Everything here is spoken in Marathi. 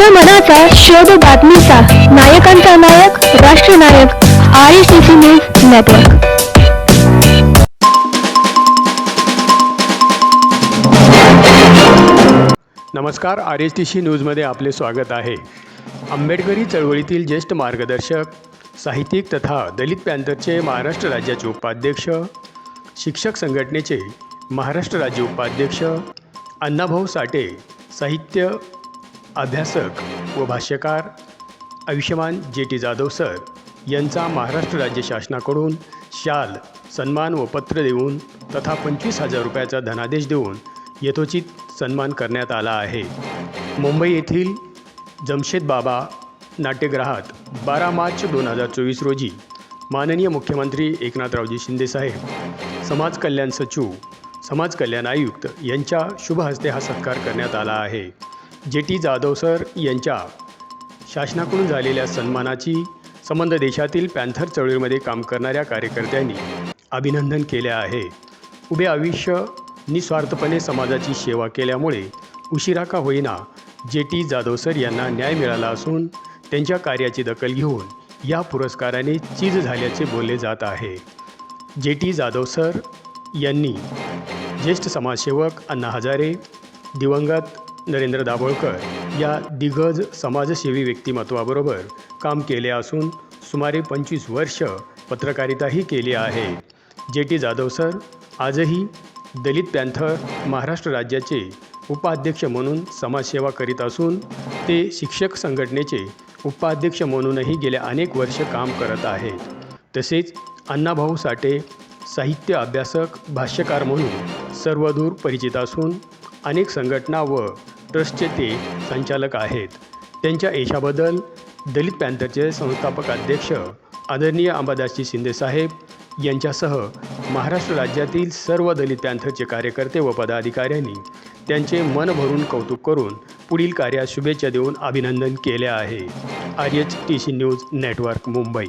जनमनाचा शोध बातमीचा. नायकांचा नायक राष्ट्रनायक R S C news network. नमस्कार आर एस टी सी न्यूजमध्ये आपले स्वागत आहे. आंबेडकरी चळवळीतील ज्येष्ठ मार्गदर्शक साहित्यिक तथा दलित पॅन्थरचे महाराष्ट्र राज्याचे उपाध्यक्ष शिक्षक संघटनेचे महाराष्ट्र राज्य उपाध्यक्ष अण्णाभाऊ साठे साहित्य अभ्यासक व भाष्यकार आयुष्यमान जे टी जाधव सर यांचा महाराष्ट्र राज्य शासनाकडून शाल सन्मान व पत्र देऊन तथा पंचवीस हजार रुपयाचा धनादेश देऊन यथोचित सन्मान करण्यात आला आहे. मुंबई येथील जमशेद बाबा नाट्यगृहात बारा मार्च दोन हजार चोवीस रोजी माननीय मुख्यमंत्री एकनाथरावजी शिंदेसाहेब समाज कल्याण सचिव समाज कल्याण आयुक्त यांच्या शुभ हस्ते हा सत्कार करण्यात आला आहे. जे टी जाधव सर यांच्या शासनाकडून झालेल्या सन्मानाची संबंध देशातील पॅन्थर चळवळीमध्ये काम करणाऱ्या कार्यकर्त्यांनी अभिनंदन केले आहे. उभे आयुष्य निस्वार्थपणे समाजाची सेवा केल्यामुळे उशिरा का होईना जे टी जाधव सर यांना न्याय मिळाला असून त्यांच्या कार्याची दखल घेऊन या पुरस्काराने चीज झाल्याचे बोलले जात आहे. जे टी जाधव सर यांनी ज्येष्ठ समाजसेवक अण्णा हजारे दिवंगत नरेंद्र दाभोळकर या दिग्गज समाजसेवी व्यक्तिमत्वाबरोबर काम केले असून सुमारे पंचवीस वर्ष पत्रकारिताही केली आहे. जे टी जाधव सर आजही दलित पॅन्थर महाराष्ट्र राज्याचे उपाध्यक्ष म्हणून समाजसेवा करीत असून ते शिक्षक संघटनेचे उपाध्यक्ष म्हणूनही गेल्या अनेक वर्ष काम करत आहेत. तसेच अण्णाभाऊ साठे साहित्य अभ्यासक भाष्यकार म्हणून सर्वदूर परिचित असून अनेक संघटना व ट्रस्टचे ते संचालक आहेत. त्यांच्या यशाबद्दल दलित पॅन्थरचे संस्थापक अध्यक्ष आदरणीय अंबादासजी शिंदेसाहेब यांच्यासह महाराष्ट्र राज्यातील सर्व दलित पॅन्थरचे कार्यकर्ते व पदाधिकाऱ्यांनी त्यांचे मन भरून कौतुक करून पुढील कार्यात शुभेच्छा देऊन अभिनंदन केले आहे. R H T C news network Mumbai.